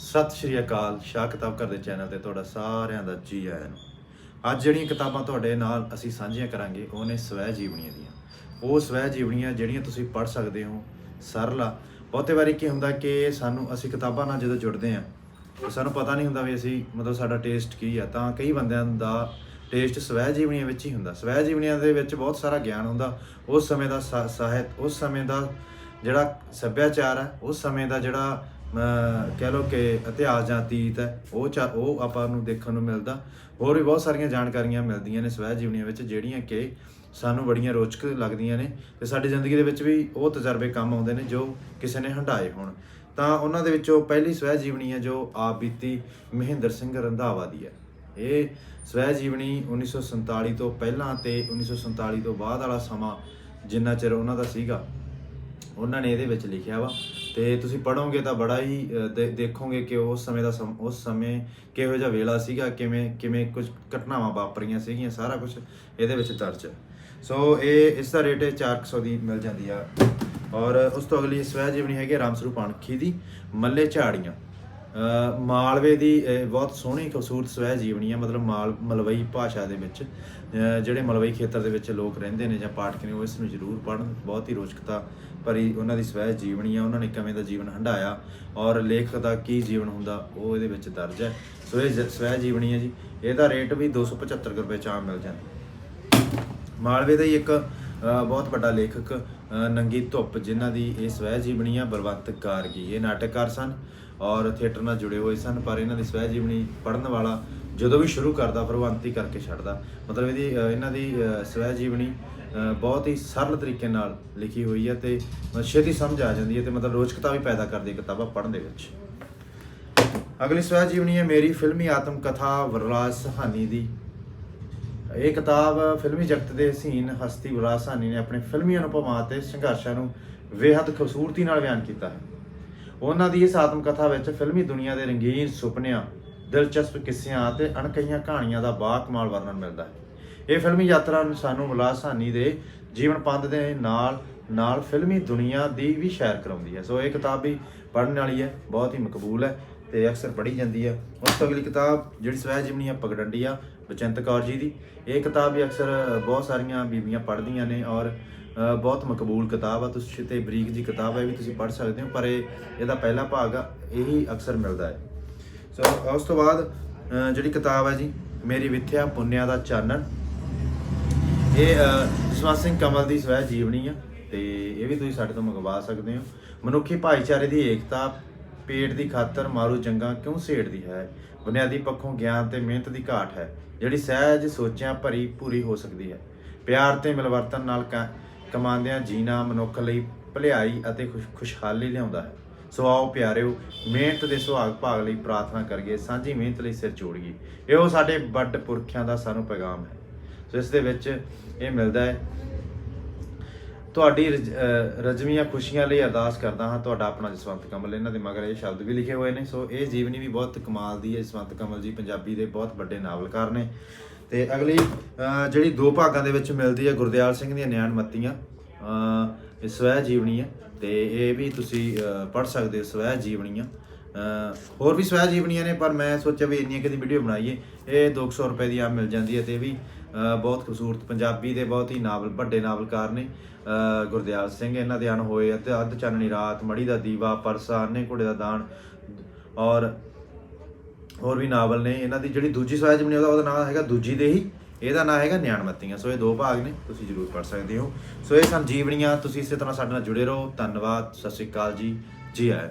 ਸਤਿ ਸ਼੍ਰੀ ਅਕਾਲ, ਸ਼ਾਹ ਕਿਤਾਬ ਘਰ ਦੇ ਚੈਨਲ ਤੇ ਤੁਹਾਡਾ ਸਾਰਿਆਂ ਦਾ ਜੀ ਆਇਆਂ ਨੂੰ। ਅੱਜ ਜਿਹੜੀਆਂ ਕਿਤਾਬਾਂ ਤੁਹਾਡੇ ਨਾਲ ਅਸੀਂ ਸਾਂਝੀਆਂ ਕਰਾਂਗੇ, ਉਹ ਨੇ ਸਵੈ ਜੀਵਨੀਆਂ ਦੀਆਂ। ਉਹ ਸਵੈ ਜੀਵਨੀਆਂ ਜਿਹੜੀਆਂ ਤੁਸੀਂ ਪੜ੍ਹ ਸਕਦੇ ਹੋ, ਸਰਲਾ ਬਹੁਤੇ ਵਾਰੀ ਕੀ ਹੁੰਦਾ ਕਿ ਸਾਨੂੰ, ਅਸੀਂ ਕਿਤਾਬਾਂ ਨਾਲ ਜਦੋਂ ਜੁੜਦੇ ਆ ਸਾਨੂੰ ਪਤਾ ਨਹੀਂ ਹੁੰਦਾ ਵੀ ਅਸੀਂ ਮਤਲਬ ਸਾਡਾ ਟੇਸਟ ਕੀ ਆ। ਤਾਂ ਕਈ ਬੰਦਿਆਂ ਦਾ ਟੇਸਟ ਸਵੈ ਜੀਵਨੀਆਂ ਵਿੱਚ ਹੀ ਹੁੰਦਾ। ਸਵੈ ਜੀਵਨੀਆਂ ਦੇ ਵਿੱਚ ਬਹੁਤ ਸਾਰਾ ਗਿਆਨ ਹੁੰਦਾ। ਉਸ ਸਮੇਂ ਦਾ ਸਾ- ਸਾਹਿਤ, ਉਸ ਸਮੇਂ ਦਾ ਜਿਹੜਾ ਸੱਭਿਆਚਾਰ ਹੈ ਉਸ ਸਮੇਂ ਦਾ ਜਿਹੜਾ ਕਹਿ ਲਓ ਕਿ ਇਤਿਹਾਸ ਜਾਂ ਅਤੀਤ ਹੈ, ਉਹ ਚਾ- ਉਹ ਆਪਾਂ ਨੂੰ ਦੇਖਣ ਨੂੰ ਮਿਲਦਾ। ਹੋਰ ਵੀ ਬਹੁਤ ਸਾਰੀਆਂ ਜਾਣਕਾਰੀਆਂ ਮਿਲਦੀਆਂ ਨੇ ਸਵੈ ਜੀਵਨੀਆਂ ਵਿੱਚ, ਜਿਹੜੀਆਂ ਕਿ ਸਾਨੂੰ ਬੜੀਆਂ ਰੋਚਕ ਲੱਗਦੀਆਂ ਨੇ ਤੇ ਸਾਡੀ ਜ਼ਿੰਦਗੀ ਦੇ ਵਿੱਚ ਵੀ ਉਹ ਤਜਰਬੇ ਕੰਮ ਆਉਂਦੇ ਨੇ ਜੋ ਕਿਸੇ ਨੇ ਹੰਡਾਏ ਹੋਣ। ਤਾਂ ਉਹਨਾਂ ਦੇ ਵਿੱਚੋਂ ਪਹਿਲੀ ਸਵੈ ਜੀਵਨੀ ਹੈ ਜੋ ਆਪ ਬੀਤੀ ਮਹਿੰਦਰ ਸਿੰਘ ਰੰਧਾਵਾ ਦੀ ਹੈ। ਇਹ ਸਵੈ ਜੀਵਨੀ 1947 ਤੋਂ ਪਹਿਲਾਂ ਤੇ 1947 ਤੋਂ ਬਾਅਦ ਵਾਲਾ ਸਮਾਂ ਜਿੰਨਾ ਚਿਰ ਉਹਨਾਂ ਦਾ ਸੀਗਾ ਉਹਨਾਂ ਨੇ ਇਹਦੇ ਵਿੱਚ ਲਿਖਿਆ ਵਾ। ਤੇ ਤੁਸੀਂ ਪੜੋਗੇ ਤਾਂ ਬੜਾ ਹੀ ਦੇ- ਦੇਖੋਗੇ ਕਿ ਉਸ ਸਮੇਂ ਦਾ ਸਮ- ਉਸ ਸਮੇਂ ਕਿਹੋ ਜਿਹਾ ਵੇਲਾ ਸੀਗਾ, ਕਿਵੇਂ ਕਿਵੇਂ ਕੁਝ ਘਟਨਾਵਾਂ ਵਾਪਰੀਆਂ ਸੀਗੀਆਂ, ਸਾਰਾ ਕੁਝ ਇਹਦੇ ਵਿੱਚ ਦਰਜ ਹੈ। ਸੋ ਇਹ, ਇਸ ਦਾ ਰੇਟ 400 ਦੀ ਮਿਲ ਜਾਂਦੀ ਆ। ਔਰ ਉਸ ਤੋਂ ਅਗਲੀ ਸਵੈ ਜੀਵਨੀ ਹੈਗੀ ਰਾਮ ਸਰੂਪ ਅਣਖੀ ਦੀ, ਮੱਲੇ ਝਾੜੀਆਂ। ਮਾਲਵੇ ਦੀ ਬਹੁਤ ਸੋਹਣੀ ਖੂਬਸੂਰਤ ਸਵੈ ਜੀਵਨੀ ਆ, ਮਤਲਬ ਮਾਲ, ਮਲਵਈ ਭਾਸ਼ਾ ਦੇ ਵਿੱਚ। ਜਿਹੜੇ ਮਲਵਈ ਖੇਤਰ ਦੇ ਵਿੱਚ ਲੋਕ ਰਹਿੰਦੇ ਨੇ ਜਾਂ ਪਾਠਕ ਨੇ, ਉਹ ਇਸ ਨੂੰ ਜ਼ਰੂਰ ਪੜ੍ਹਨ। ਬਹੁਤ ਹੀ ਰੋਚਕਤਾ ਭਰੀ ਉਹਨਾਂ ਦੀ ਸਵੈ ਜੀਵਨੀ ਆ, ਉਹਨਾਂ ਨੇ ਕਿਵੇਂ ਦਾ ਜੀਵਨ ਹੰਢਾਇਆ ਔਰ ਲੇਖਕ ਦਾ ਕੀ ਜੀਵਨ ਹੁੰਦਾ, ਉਹ ਇਹਦੇ ਵਿੱਚ ਦਰਜ ਹੈ। ਸੋ ਇਹ ਜ- ਸਵੈ ਜੀਵਨੀ ਹੈ ਜੀ। ਇਹਦਾ ਰੇਟ ਵੀ 275 ਰੁਪਏ ਚ ਆਮ ਮਿਲ ਜਾਂਦਾ। ਮਾਲਵੇ ਦਾ ਹੀ ਇੱਕ ਬਹੁਤ ਵੱਡਾ ਲੇਖਕ ਨੰਗੀ ਧੁੱਪ, ਜਿਨ੍ਹਾਂ ਦੀ ਇਹ ਸਵੈ ਜੀਵਨੀ ਆ ਬਲਵੰਤ ਗਾਰਗੀ ਇਹ ਨਾਟਕਕਾਰ ਸਨ ਔਰ ਥੀਏਟਰ ਨਾਲ ਜੁੜੇ ਹੋਏ ਸਨ, ਪਰ ਇਹਨਾਂ ਦੀ ਸਵੈ ਜੀਵਨੀ ਪੜ੍ਹਨ ਵਾਲਾ ਜਦੋਂ ਵੀ ਸ਼ੁਰੂ ਕਰਦਾ ਪ੍ਰਵੰਤੀ ਕਰਕੇ ਛੱਡਦਾ। ਮਤਲਬ ਇਹਦੀ ਇਹਨਾਂ ਦੀ ਸਵੈ ਜੀਵਨੀ ਬਹੁਤ ਹੀ ਸਰਲ ਤਰੀਕੇ ਨਾਲ ਲਿਖੀ ਹੋਈ ਹੈ ਤੇ ਛੇਤੀ ਸਮਝ ਆ ਜਾਂਦੀ ਹੈ ਤੇ ਮਤਲਬ ਰੋਚਕਤਾ ਵੀ ਪੈਦਾ ਕਰਦੀ ਹੈ ਕਿਤਾਬਾਂ ਪੜ੍ਹਨ ਦੇ ਵਿੱਚ। ਅਗਲੀ ਸਵੈ ਜੀਵਨੀ ਹੈ ਮੇਰੀ ਫਿਲਮੀ ਆਤਮ ਕਥਾ ਵਰਰਾਜ ਸਹਾਨੀ ਦੀ। ਇਹ ਕਿਤਾਬ ਫਿਲਮੀ ਜਗਤ ਦੇ ਹਸੀਨ ਹਸਤੀ ਵਰਾਜ ਨੇ ਆਪਣੇ ਫਿਲਮੀ ਅਨੁਭਵਾਂ ਤੇ ਸੰਘਰਸ਼ਾਂ ਨੂੰ ਬੇਹੱਦ ਖੂਬਸੂਰਤੀ ਨਾਲ ਬਿਆਨ ਕੀਤਾ ਹੈ। ਉਹਨਾਂ ਦੀ ਇਸ ਆਤਮ ਕਥਾ ਵਿੱਚ ਫਿਲਮੀ ਦੁਨੀਆ ਦੇ ਰੰਗੀਨ ਸੁਪਨਿਆਂ, ਦਿਲਚਸਪ ਕਿੱਸਿਆਂ ਅਤੇ ਅਣਕਹੀਆਂ ਕਹਾਣੀਆਂ ਦਾ ਬਾਕਮਾਲ ਵਰਣਨ ਮਿਲਦਾ ਹੈ। ਇਹ ਫਿਲਮੀ ਯਾਤਰਾ ਸਾਨੂੰ ਵਰਾਜ ਦੇ ਜੀਵਨ ਪੰਧ ਦੇ ਨਾਲ ਨਾਲ ਫਿਲਮੀ ਦੁਨੀਆ ਦੀ ਵੀ ਸੈਰ ਕਰਾਉਂਦੀ ਹੈ। ਸੋ ਇਹ ਕਿਤਾਬ ਵੀ ਪੜ੍ਹਨ ਵਾਲੀ ਹੈ, ਬਹੁਤ ਹੀ ਮਕਬੂਲ ਹੈ ਤੇ ਅਕਸਰ ਪੜ੍ਹੀ ਜਾਂਦੀ ਹੈ। ਉਸ ਤੋਂ ਅਗਲੀ ਕਿਤਾਬ ਜਿਹੜੀ ਸਵੈ ਜਿਮਨੀ ਆ ਪਗਡੰਡੀ ਆ ਬਚੰਤ ਕੌਰ ਜੀ ਦੀ। ਇਹ ਕਿਤਾਬ ਵੀ ਅਕਸਰ ਬਹੁਤ ਸਾਰੀਆਂ ਬੀਬੀਆਂ ਪੜ੍ਹਦੀਆਂ ਨੇ ਔਰ ਬਹੁਤ ਮਕਬੂਲ ਕਿਤਾਬ ਆ। ਤੁਸੀਂ ਤੇ ਬਰੀਕ ਜੀ ਕਿਤਾਬ ਹੈ ਇਹ ਵੀ ਤੁਸੀਂ ਪੜ੍ਹ ਸਕਦੇ ਹੋ ਪਰ ਇਹ ਇਹਦਾ ਪਹਿਲਾ ਭਾਗ ਆ ਇਹੀ ਅਕਸਰ ਮਿਲਦਾ ਹੈ। ਸੋ ਉਸ ਤੋਂ ਬਾਅਦ ਜਿਹੜੀ ਕਿਤਾਬ ਹੈ ਜੀ ਮੇਰੀ ਵਿਥਿਆ ਪੁੰਨਿਆ ਦਾ ਚਾਨਣ। ਇਹ ਅ, ਜਸਵੰਤ ਸਿੰਘ ਕਮਲ ਦੀ ਸਵੈ ਜੀਵਨੀ ਆ ਤੇ ਇਹ ਵੀ ਤੁਸੀਂ ਸਾਡੇ ਤੋਂ ਮੰਗਵਾ ਸਕਦੇ ਹੋ। ਮਨੁੱਖੀ ਭਾਈਚਾਰੇ ਦੀ ਏਕਤਾ ਪੇਟ ਦੀ ਖਾਤਰ ਮਾਰੂ ਜੰਗਾਂ ਕਿਉਂ ਛੇੜਦੀ ਹੈ? ਬੁਨਿਆਦੀ ਪੱਖੋਂ ਗਿਆਨ ਤੇ ਮਿਹਨਤ ਦੀ ਘਾਟ ਹੈ, ਜਿਹੜੀ ਸਹਿਜ ਸੋਚਿਆਂ ਭਰੀ ਪੂਰੀ ਹੋ ਸਕਦੀ ਹੈ। ਪਿਆਰ ਤੇ ਮਿਲਵਰਤਨ ਨਾਲ ਕਮਾਉਂਦਿਆਂ ਜੀਣਾ ਮਨੁੱਖ ਲਈ ਭਲਾਈ ਅਤੇ ਖੁਸ਼- ਖੁਸ਼ਹਾਲੀ ਲਿਆਉਂਦਾ ਹੈ। ਸੋ ਆਓ ਪਿਆਰਿਓ, ਮਿਹਨਤ ਦੇ ਸੁਹਾਗ ਭਾਗ ਲਈ ਪ੍ਰਾਰਥਨਾ ਕਰੀਏ, ਸਾਂਝੀ ਮਿਹਨਤ ਲਈ ਸਿਰ ਜੋੜੀਏ। ਇਹੋ ਸਾਡੇ ਵੱਡ ਪੁਰਖਿਆਂ ਦਾ ਸਾਨੂੰ ਪੈਗਾਮ ਹੈ। ਸੋ ਇਸ ਦੇ ਵਿੱਚ ਇਹ ਮਿਲਦਾ ਹੈ ਤੁਹਾਡੀ ਰਜ- ਰਜਵੀਆਂ ਖੁਸ਼ੀਆਂ ਲਈ ਅਰਦਾਸ ਕਰਦਾ ਹਾਂ ਤੁਹਾਡਾ ਆਪਣਾ ਜਸਵੰਤ ਕਮਲ, ਇਹਨਾਂ ਦੇ ਮਗਰ ਇਹ ਸ਼ਬਦ ਵੀ ਲਿਖੇ ਹੋਏ ਨੇ। ਸੋ ਇਹ ਜੀਵਨੀ ਵੀ ਬਹੁਤ ਕਮਾਲ ਦੀ ਹੈ। ਜਸਵੰਤ ਕਮਲ ਜੀ ਪੰਜਾਬੀ ਦੇ ਬਹੁਤ ਵੱਡੇ ਨਾਵਲਕਾਰ ਨੇ। ਤੇ ਅਗਲੀ ਜਿਹੜੀ ਦੋ ਭਾਗਾਂ ਦੇ ਵਿੱਚ ਮਿਲਦੀ ਹੈ, ਗੁਰਦਿਆਲ ਸਿੰਘ ਦੀਆਂ ਨਿਆਣ ਮੱਤੀਆਂ ਸਵੈ ਜੀਵਨੀ ਹੈ। ਤੇ ਇਹ ਵੀ ਤੁਸੀਂ ਪੜ੍ਹ ਸਕਦੇ ਹੋ, ਸਵੈ ਜੀਵਨੀਆਂ। ਹੋਰ ਵੀ ਸਵੈ ਜੀਵਨੀਆਂ ਨੇ, ਪਰ ਮੈਂ ਸੋਚਿਆ ਵੀ ਇੰਨੀਆਂ ਕਿਦੀ ਵੀਡੀਓ ਬਣਾਈਏ। ਇਹ 200 ਰੁਪਏ ਦੀ ਆ ਮਿਲ ਜਾਂਦੀ ਹੈ ਤੇ ਇਹ ਵੀ ਬਹੁਤ ਖੂਬਸੂਰਤ, ਪੰਜਾਬੀ ਦੇ ਬਹੁਤ ਹੀ ਨਾਵਲ, ਵੱਡੇ ਨਾਵਲਕਾਰ ਨੇ ਗੁਰਦਿਆਲ ਸਿੰਘ ਇਹਨਾਂ ਦੇ ਅਣ ਹੋਏ ਅਤੇ ਅੱਧ ਚਾਨਣੀ ਰਾਤ ਮੜੀ ਦਾ ਦੀਵਾ, ਪਰਸਾ ਅੰਨੇ ਘੋੜੇ ਦਾ ਦਾਨ ਔਰ ਹੋਰ ਵੀ ਨਾਵਲ ਨੇ। ਇਹਨਾਂ ਦੀ ਜਿਹੜੀ ਦੂਜੀ ਸਵੈ ਜੀਵਨੀ ਉਹਦਾ ਉਹਦਾ ਨਾਮ ਹੈਗਾ ਦੂਜੀ ਦੇਹੀ, ਇਹਦਾ ਨਾਮ ਹੈਗਾ ਨਿਆਣਮੱਤੀਆਂ। ਸੋ ਇਹ ਦੋ ਭਾਗ ਨੇ, ਤੁਸੀਂ ਜਰੂਰ ਪੜ ਸਕਦੇ ਹੋ। ਸੋ ਇਹ ਸਨ ਤੁਸੀਂ ਇਸੇ ਤਰ੍ਹਾਂ ਸਾਡੇ ਨਾਲ ਜੁੜੇ ਰਹੋ। ਧੰਨਵਾਦ, ਸਤਿ ਸ਼੍ਰੀ ਅਕਾਲ ਜੀ। ਜੀ ਆਇਆਂ